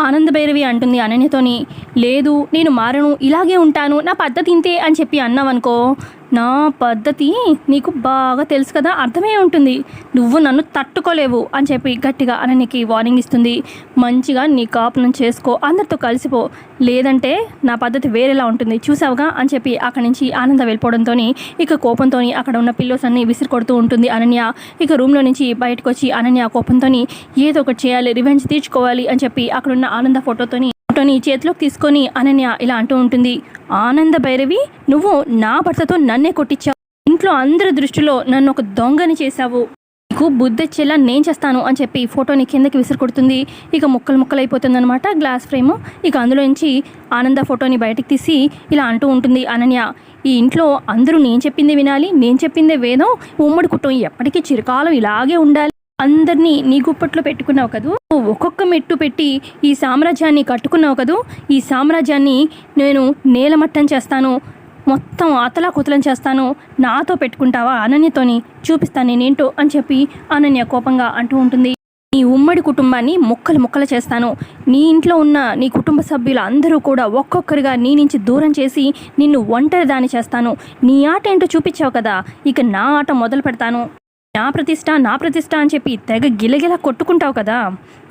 ఆనందభైరవి అంటుంది అనన్యతోని లేదు నేను మారను ఇలాగే ఉంటాను నా పద్ధతి ఇంతే అని చెప్పి అన్నావనుకో నా పద్ధతి నీకు బాగా తెలుసు కదా అర్థమే ఉంటుంది. నువ్వు నన్ను తట్టుకోలేవు అని చెప్పి గట్టిగా అననికి వార్నింగ్ ఇస్తుంది. మంచిగా నీ కాపునం చేసుకో అందరితో కలిసిపో. లేదంటే నా పద్ధతి వేరేలా ఉంటుంది. చూసావుగా అని చెప్పి అక్కడి నుంచి ఆనంద వెళ్ళిపోవడంతో ఇక కోపంతో అక్కడ ఉన్న పిల్లోస్ అన్ని విసిరి కొడుతూ ఉంటుంది అనన్య. ఇక రూమ్లో నుంచి బయటకు వచ్చి అనన్య కోపంతో ఏదో ఒకటి చేయాలి రివెంజ్ తీర్చుకోవాలి అని చెప్పి అక్కడున్న ఆనంద ఫోటోతోని ఫోటోని చేతిలోకి తీసుకొని అనన్య ఇలా అంటూ ఉంటుంది. ఆనంద భైరవి నువ్వు నా భర్తతో నన్నే కొట్టించావు. ఇంట్లో అందరి దృష్టిలో నన్ను ఒక దొంగని చేశావు. నీకు బుద్ధెచ్చేలా నేను చేస్తాను అని చెప్పి ఫోటోని కిందకి విసిరి కొడుతుంది ఇక ముక్కలు ముక్కలు అయిపోతుంది అనమాట గ్లాస్ ఫ్రేమ్. ఇక అందులో నుంచి ఆనంద ఫోటోని బయటకు తీసి ఇలా అంటూ ఉంటుంది అనన్య. ఈ ఇంట్లో అందరూ నేను చెప్పిందే వినాలి నేను చెప్పిందే వేదం. ఉమ్మడి కుటుంబం ఎప్పటికీ చిరకాలం ఇలాగే ఉండాలి. అందరినీ నీ గుప్పట్లో పెట్టుకున్నావు కదూ? ఒక్కొక్క మెట్టు పెట్టి ఈ సామ్రాజ్యాన్ని కట్టుకున్నావు కదూ? ఈ సామ్రాజ్యాన్ని నేను నేలమట్టం చేస్తాను మొత్తం అతలా కుతలం చేస్తాను నాతో పెట్టుకుంటావా అనన్యతోని చూపిస్తాను నేనేంటో అని చెప్పి అనన్య కోపంగా అంటూ ఉంటుంది. నీ ఉమ్మడి కుటుంబాన్ని ముక్కలు ముక్కలు చేస్తాను. నీ ఇంట్లో ఉన్న నీ కుటుంబ సభ్యులు అందరూ కూడా ఒక్కొక్కరిగా నీ నుంచి దూరం చేసి నిన్ను ఒంటరి దాని చేస్తాను. నీ ఆట ఏంటో చూపించావు కదా ఇక నా ఆట మొదలు పెడతాను నా ప్రతిష్ట నా ప్రతిష్ట అని చెప్పి తెగ గిలగిలా కొట్టుకుంటావు కదా.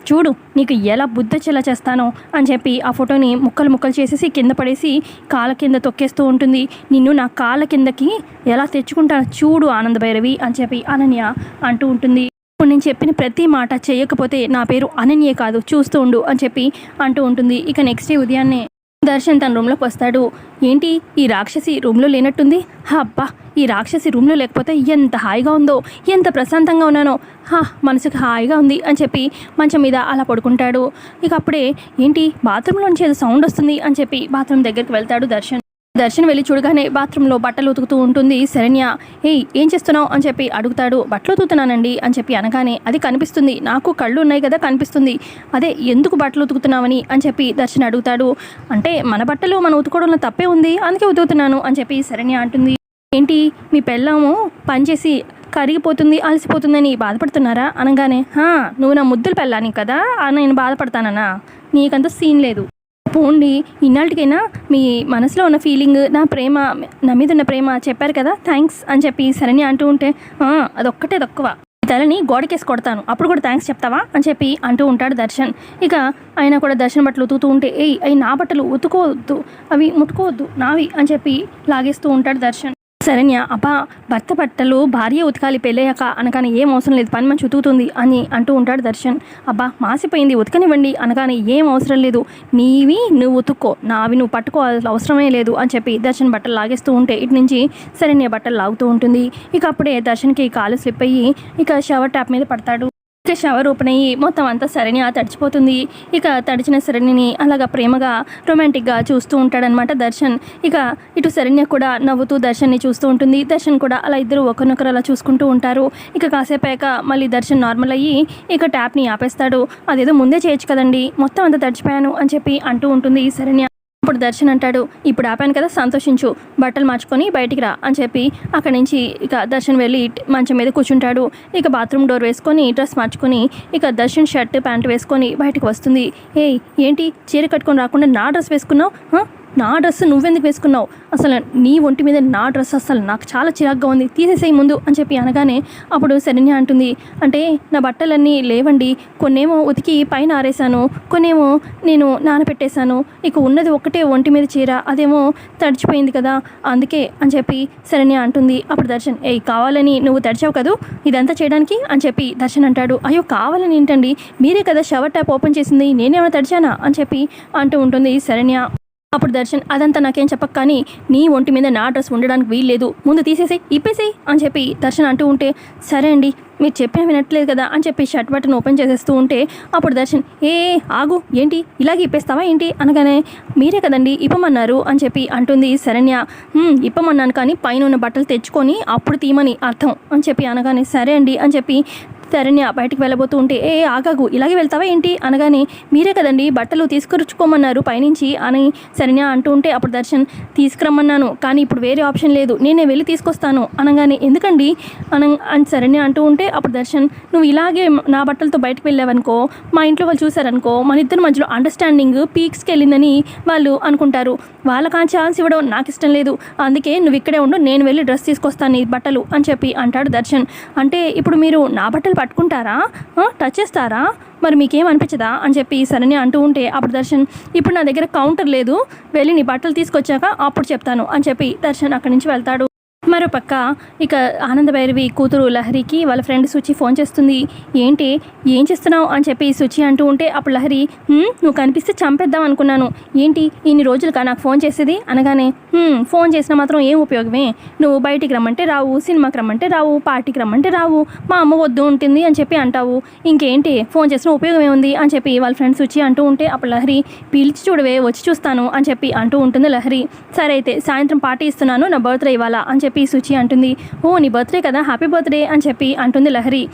చూడు నీకు ఎలా బుద్ధచెలా చేస్తానో అని చెప్పి ఆ ఫోటోని ముక్కలు ముక్కలు చేసేసి కింద పడేసి కాళ్ళ కింద తొక్కేస్తూ ఉంటుంది. నిన్ను నా కాళ్ళ కిందకి ఎలా తెచ్చుకుంటాను చూడు ఆనంద భైరవి అని చెప్పి అనన్య అంటూ ఉంటుంది. ఇప్పుడు నేను చెప్పిన ప్రతి మాట చేయకపోతే నా పేరు అనన్యే కాదు చూస్తూ ఉండు అని చెప్పి అంటూ ఉంటుంది. ఇక నెక్స్ట్ డే ఉదయాన్నే దర్శన్ తన రూమ్లోకి వస్తాడు. ఏంటి? ఈ రాక్షసి రూమ్లో లేనట్టుంది? అబ్బా ఈ రాక్షసి రూమ్లో లేకపోతే ఎంత హాయిగా ఉందో ఎంత ప్రశాంతంగా ఉన్నానో. హా మనసుకు హాయిగా ఉంది అని చెప్పి మంచం మీద అలా పడుకుంటాడు. ఇక అప్పుడే ఏంటి? బాత్రూంలోంచి ఏదో సౌండ్ వస్తుంది అని చెప్పి బాత్రూమ్ దగ్గరికి వెళ్తాడు దర్శన్. దర్శన్ వెళ్ళి చూడగానే బాత్రూంలో బట్టలు ఉతుకుతూ ఉంటుంది. శరణ్య ఏయ్ ఏం చేస్తున్నావు? అని చెప్పి అడుగుతాడు. బట్టలు ఉతుకుతున్నానండి అని చెప్పి అనగానే అది కనిపిస్తుంది. నాకు కళ్ళు ఉన్నాయి కదా కనిపిస్తుంది. అదే ఎందుకు బట్టలు ఉతుకుతున్నావని? అని చెప్పి దర్శన్ అడుగుతాడు. అంటే మన బట్టలు మనం ఉతుకోవడంలో తప్పే ఉంది. అందుకే ఉతుకుతున్నాను అని చెప్పి శరణ్య అంటుంది. ఏంటి? మీ పెళ్ళాము పనిచేసి కరిగిపోతుంది అలసిపోతుందని బాధపడుతున్నారా? అనగానే "హా, నువ్వు నా ముద్దులు పెళ్ళాని కదా నేను బాధపడతానన్నా నీకంత సీన్ లేదు. పోండి. ఇన్నాళ్ళకైనా మీ మనసులో ఉన్న ఫీలింగ్ నా ప్రేమ నా మీద ఉన్న ప్రేమ చెప్పారు కదా థ్యాంక్స్ అని చెప్పి సరని అంటూ ఉంటే "ఆ, అదొక్కటే తక్కువ. తలని గోడకేసి కొడతాను. అప్పుడు కూడా థ్యాంక్స్ చెప్తావా అని చెప్పి అంటూ ఉంటాడు దర్శన్. ఇక ఆయన కూడా దర్శన్ బట్టలు ఉతుకుతూ ఉంటే ఏయ్ అవి నా బట్టలు ఉతుకోవద్దు. అవి ముట్టుకోవద్దు. నావి అని చెప్పి లాగేస్తూ ఉంటాడు దర్శన్. శరణ్య అబ్బా భర్త బట్టలు భార్య ఉతకాలి పెళ్ళయ్యాక అనగానే ఏం అవసరం లేదు పని మంచి ఉతుకుతుంది అని అంటూ ఉంటాడు దర్శన్. అబ్బా మాసిపోయింది ఉతకనివ్వండి అనగానే ఏం అవసరం లేదు నీవి నువ్వు ఉతుక్కో నావి నువ్వు పట్టుకోవాల్సిన అవసరమే లేదు అని చెప్పి దర్శన్ బట్టలు లాగేస్తూ ఉంటే ఇటు నుంచి శరణ్య బట్టలు లాగుతూ ఉంటుంది. ఇక అప్పుడే దర్శన్కి కాలు స్లిప్ అయ్యి ఇక షవర్ ట్యాప్ మీద పడతాడు. ఇక షవర్ ఓపెన్ అయ్యి మొత్తం అంతా సరణి తడిచిపోతుంది. ఇక తడిచిన శరణిని అలాగా ప్రేమగా రొమాంటిక్గా చూస్తూ ఉంటాడనమాట దర్శన్. ఇక ఇటు శరణ్య కూడా నవ్వుతూ దర్శన్ని చూస్తూ ఉంటుంది. దర్శన్ కూడా అలా ఇద్దరు ఒకరినొకరు అలా చూసుకుంటూ ఉంటారు. ఇక కాసేపాక మళ్ళీ దర్శన్ నార్మల్ అయ్యి ఇక ట్యాప్ని ఆపేస్తాడు. అదేదో ముందే చేయొచ్చు కదండి. మొత్తం అంతా తడిచిపోయాను అని చెప్పి అంటూ ఉంటుంది శరణ్య. అప్పుడు దర్శన్ అంటాడు ఇప్పుడు ఆపాను కదా సంతోషించు బట్టలు మార్చుకొని బయటికి రా అని చెప్పి అక్కడి నుంచి ఇక దర్శన్ వెళ్ళి మంచం మీద కూర్చుంటాడు. ఇక బాత్రూమ్ డోర్ వేసుకొని డ్రెస్ మార్చుకొని ఇక దర్శన్ షర్ట్ ప్యాంట్ వేసుకొని బయటకు వస్తుంది. ఏయ్ ఏంటి? చీర కట్టుకొని రాకుండా నా డ్రెస్ వేసుకున్నావు? నా డ్రెస్ నువ్వెందుకు వేసుకున్నావు? అసలు నీ ఒంటి మీద నా డ్రెస్ అసలు నాకు చాలా చిరాగ్గా ఉంది. తీసేసేయి ముందు అని చెప్పి అనగానే అప్పుడు శరణ్య అంటుంది అంటే నా బట్టలన్నీ లేవండి. కొన్నేమో ఉతికి పైన ఆరేసాను కొన్నేమో నేను నానపెట్టేశాను. ఇక ఉన్నది ఒక్కటే ఒంటి మీద చీర. అదేమో తడిచిపోయింది కదా. అందుకే అని చెప్పి శరణ్య అంటుంది. అప్పుడు దర్శన్ ఏయ్ కావాలని నువ్వు తడిచావు కదూ? ఇదంతా చేయడానికి అని చెప్పి దర్శన్ అంటాడు. అయ్యో కావాలని ఏంటండి? మీరే కదా షవర్ ట్యాప్ ఓపెన్ చేసింది. నేనేమైనా తడిచానా? అని చెప్పి అంటూ ఉంటుంది శరణ్య. అప్పుడు దర్శన్ అదంతా నాకేం చెప్పక కానీ నీ ఒంటి మీద నా డ్రెస్ ఉండడానికి వీల్లేదు. ముందు తీసేసి ఇప్పేసేయ్ అని చెప్పి దర్శన్ అంటూ ఉంటే సరే అండి మీరు చెప్పిన వినట్లేదు కదా అని చెప్పి షర్ట్ బటన్ ఓపెన్ చేసేస్తూ ఉంటే అప్పుడు దర్శన్ ఏ ఆగు ఏంటి ఇలాగే ఇప్పేస్తావా ఏంటి? అనగానే మీరే కదండి ఇప్పమన్నారు అని చెప్పి అంటుంది శరణ్య. ఇప్పమన్నాను కానీ పైన ఉన్న బట్టలు తెచ్చుకొని అప్పుడు తీయమని అర్థం అని చెప్పి అనగానే సరే అండి అని చెప్పి శరణ్య బయటికి వెళ్ళబోతూ ఉంటే ఏ ఆగాగు ఇలాగే వెళ్తావా ఏంటి? అనగానే మీరే కదండి బట్టలు తీసుకురుచుకోమన్నారు పైనుంచి అని శరణ్య అంటూ ఉంటే అప్పుడు దర్శన్ తీసుకురమ్మన్నాను కానీ ఇప్పుడు వేరే ఆప్షన్ లేదు నేనే వెళ్ళి తీసుకొస్తాను అనగానే ఎందుకండి? అన అని శరణ్య అంటూ ఉంటే అప్పుడు దర్శన్ నువ్వు ఇలాగే నా బట్టలతో బయటకు వెళ్ళావనుకో మా ఇంట్లో వాళ్ళు చూసారనుకో మన ఇద్దరి మధ్యలో అండర్స్టాండింగ్ పీక్స్కి వెళ్ళిందని వాళ్ళు అనుకుంటారు. వాళ్ళకి ఆ ఛాన్స్ ఇవ్వడం నాకు ఇష్టం లేదు అందుకే నువ్వు ఇక్కడే ఉండు నేను వెళ్ళి డ్రెస్ తీసుకొస్తాను ఈ బట్టలు అని చెప్పి అంటాడు దర్శన్. అంటే ఇప్పుడు మీరు నా బట్టలు పట్టుకుంటారా? టచ్ చేస్తారా? మరి మీకేం అనిపించదా? అని చెప్పి సరని అంటూ ఉంటే అప్పుడు దర్శన్ ఇప్పుడు నా దగ్గర కౌంటర్ లేదు. వెళ్ళి నీ బట్టలు తీసుకొచ్చాక అప్పుడు చెప్తాను అని చెప్పి దర్శన్ అక్కడి నుంచి వెళ్తాడు. మరోపక్క ఇక ఆనంద భైరవి కూతురు లహరికి వాళ్ళ ఫ్రెండ్ సుచి ఫోన్ చేస్తుంది. ఏంటి? ఏం చేస్తున్నావు? అని చెప్పి సుచి అంటూ ఉంటే అప్పుడు లహరి నువ్వు కనిపిస్తే చంపేద్దాం అనుకున్నాను. ఏంటి? ఇన్ని రోజులుగా నాకు ఫోన్ చేసేది? అనగానే ఫోన్ చేసినా మాత్రం ఏం ఉపయోగమే? నువ్వు బయటికి రమ్మంటే రావు సినిమాకి రమ్మంటే రావు పార్టీకి రమ్మంటే రావు మా అమ్మ వద్దు ఉంటుంది అని చెప్పి అంటావు. ఇంకేంటి? ఫోన్ చేసిన ఉపయోగం ఏముంది అని చెప్పి వాళ్ళ ఫ్రెండ్స్ వచ్చి అంటూ ఉంటే అప్పుడు లహరి పిలిచి చూడవే వచ్చి చూస్తాను అని చెప్పి అంటూ ఉంటుంది లహరి. సరే అయితే సాయంత్రం పార్టీ ఇస్తున్నాను నా బర్త్డే ఇవ్వాలా? అని చెప్పి సుచి అంటుంది. ఓ నీ బర్త్డే కదా హ్యాపీ బర్త్డే అని చెప్పి అంటుంది లహరి.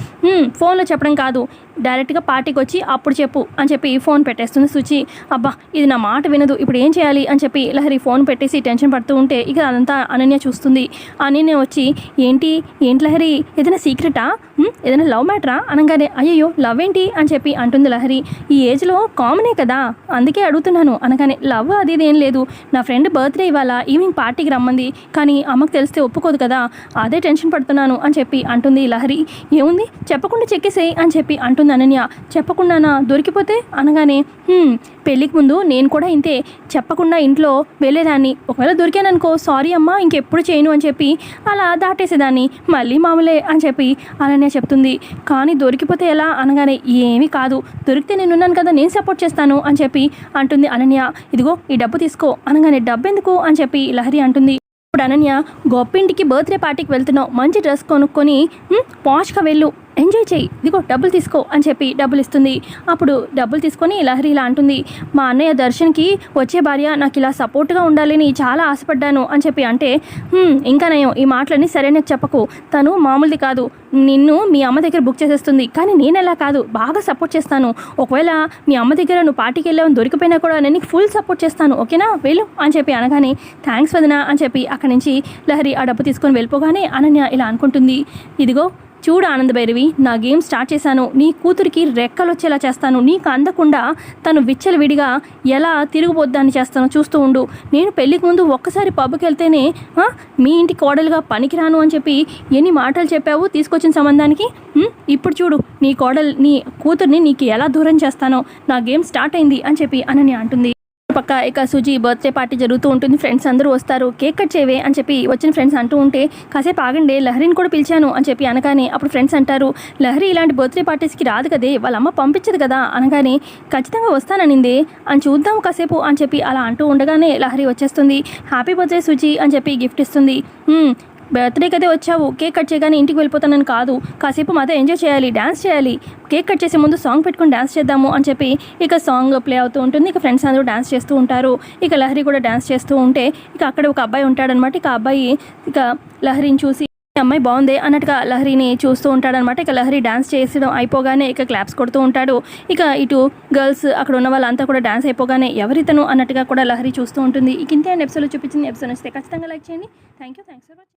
ఫోన్లో చెప్పడం కాదు. డైరెక్ట్గా పార్టీకి వచ్చి అప్పుడు చెప్పు అని చెప్పి ఫోన్ పెట్టేస్తుంది సుచి. అబ్బా ఇది నా మాట వినదు. ఇప్పుడు ఏం చేయాలి? అని చెప్పి లహరి ఫోన్ పెట్టేసి టెన్షన్ పడుతూ ఉంటే ఇక అదంతా అనన్య చూస్తుంది. అనన్య వచ్చి ఏంటి? ఏంటి లహరి? ఏదైనా సీక్రెటా? ఏదైనా లవ్ మ్యాటరా? అనగానే అయ్యో లవ్ ఏంటి? అని చెప్పి అంటుంది లహరి. ఈ ఏజ్లో కామనే కదా అందుకే అడుగుతున్నాను. అనగానే లవ్ అది ఏం లేదు. నా ఫ్రెండ్ బర్త్డే ఇవాళ ఈవినింగ్ పార్టీకి రమ్మంది. కానీ అమ్మకు తెలిస్తే ఒప్పుకోదు కదా అదే టెన్షన్ పడుతున్నాను అని చెప్పి అంటుంది లహరి. ఏముంది? చెప్పకుండా చెక్కేసేయి అని చెప్పి అంటుంది అనన్య. చెప్పకుండానా? దొరికిపోతే? అనగానే పెళ్ళికి ముందు నేను కూడా ఇంతే. చెప్పకుండా ఇంట్లో వెళ్ళేదాన్ని. ఒకవేళ దొరికాననుకో సారీ అమ్మా ఇంకెప్పుడు చేయను అని చెప్పి అలా దాటేసేదాన్ని. మళ్ళీ మామూలే అని చెప్పి అనన్య చెప్తుంది. కానీ దొరికిపోతే ఎలా? అనగానే ఏమీ కాదు. దొరికితే నేనున్నాను కదా నేను సపోర్ట్ చేస్తాను అని చెప్పి అంటుంది అనన్య. ఇదిగో ఈ డబ్బు తీసుకో అనగానే డబ్బు ఎందుకు అని చెప్పి లహరి అంటుంది. ఇప్పుడు అనన్య గొప్పింటికి బర్త్డే పార్టీకి వెళ్తున్నావు. మంచి డ్రెస్ కొనుక్కొని పాష్గా వెళ్ళు. ఎంజాయ్ చేయి ఇదిగో డబ్బులు తీసుకో అని చెప్పి డబ్బులు ఇస్తుంది. అప్పుడు డబ్బులు తీసుకొని లహరి ఇలా అంటుంది మా అన్నయ్య దర్శన్కి వచ్చే భార్య నాకు ఇలా సపోర్ట్గా ఉండాలని చాలా ఆశపడ్డాను అని చెప్పి అంటే ఇంకా నయం ఈ మాటలన్నీ సరైన చెప్పకు తను మామూలుది కాదు నిన్ను మీ అమ్మ దగ్గర బుక్ చేసేస్తుంది కానీ నేను ఎలా కాదు బాగా సపోర్ట్ చేస్తాను ఒకవేళ మీ అమ్మ దగ్గర నువ్వు పార్టీకి వెళ్ళావు దొరికిపోయినా కూడా నేను నీకు ఫుల్ సపోర్ట్ చేస్తాను ఓకేనా? వెళ్ళు అని చెప్పి అనగానే థ్యాంక్స్ వదినా అని చెప్పి అక్కడి నుంచి లహరి ఆ డబ్బు తీసుకొని వెళ్ళిపోగానే అనన్య ఇలా అనుకుంటుంది ఇదిగో చూడు ఆనంద భైరవి నా గేమ్ స్టార్ట్ చేశాను. నీ కూతురికి రెక్కలు వచ్చేలా చేస్తాను. నీకు అందకుండా తను విచ్చలవిడిగా ఎలా తిరిగిపోద్దాన్ని చేస్తానో చూస్తూ ఉండు. నేను పెళ్ళికి ముందు ఒక్కసారి పబ్కి వెళ్తేనే మీ ఇంటి కోడలుగా పనికిరాను అని చెప్పి ఎన్ని మాటలు చెప్పావు తీసుకొచ్చిన సంబంధానికి? ఇప్పుడు చూడు నీ కోడలు నీ కూతుర్ని నీకు ఎలా దూరం చేస్తానో నా గేమ్ స్టార్ట్ అయింది అని చెప్పి అనని అంటుంది. పక్క ఇక సుజీ బర్త్డే పార్టీ జరుగుతూ ఉంటుంది. ఫ్రెండ్స్ అందరూ వస్తారు. కేక్ కట్ చేయవే అని చెప్పి వచ్చిన ఫ్రెండ్స్ అంటూ ఉంటే కాసేపు ఆగండి లహరిని కూడా పిలిచాను అని చెప్పి అనగానే అప్పుడు ఫ్రెండ్స్ అంటారు లహరి ఇలాంటి బర్త్డే పార్టీస్కి రాదు కదే వాళ్ళ అమ్మ పంపించదు కదా అనగానే ఖచ్చితంగా వస్తాననిందే అని చూద్దాం కాసేపు అని చెప్పి అలా అంటూ ఉండగానే లహరి వచ్చేస్తుంది. హ్యాపీ బర్త్డే సుజీ అని చెప్పి గిఫ్ట్ ఇస్తుంది. బర్త్డేకి అయితే వచ్చావు కేక్ కట్ చేయగానే ఇంటికి వెళ్ళిపోతానని కాదు. కాసేపు మాతో ఎంజాయ్ చేయాలి డ్యాన్స్ చేయాలి. కేక్ కట్ చేసే ముందు సాంగ్ పెట్టుకొని డ్యాన్స్ చేద్దాము అని చెప్పి ఇక సాంగ్ ప్లే అవుతూ ఉంటుంది. ఇక ఫ్రెండ్స్ అందరూ డ్యాన్స్ చేస్తూ ఉంటారు. ఇక లహరి కూడా డ్యాన్స్ చేస్తూ ఉంటే ఇక అక్కడ ఒక అబ్బాయి ఉంటాడనమాట. ఇక అబ్బాయి ఇక లహరిని చూసి అమ్మాయి బాగుంది అన్నట్టుగా లహరిని చూస్తూ ఉంటాడనమాట. ఇక లహరి డ్యాన్స్ చేసడం అయిపోగానే ఇక క్లాప్స్ కొడుతూ ఉంటాడు. ఇక ఇటు గర్ల్స్ అక్కడ ఉన్న వాళ్ళంతా కూడా డ్యాన్స్ అయిపోగానే ఎవరితను అన్నట్టుగా కూడా లహరి చూస్తూ ఉంటుంది. ఇక ఇంతే ఎపిసోడ్లో చూపించింది ఎపిసోడ్ నచ్చితే ఖచ్చితంగా లైక్ చేయండి. Thank you thanks for watching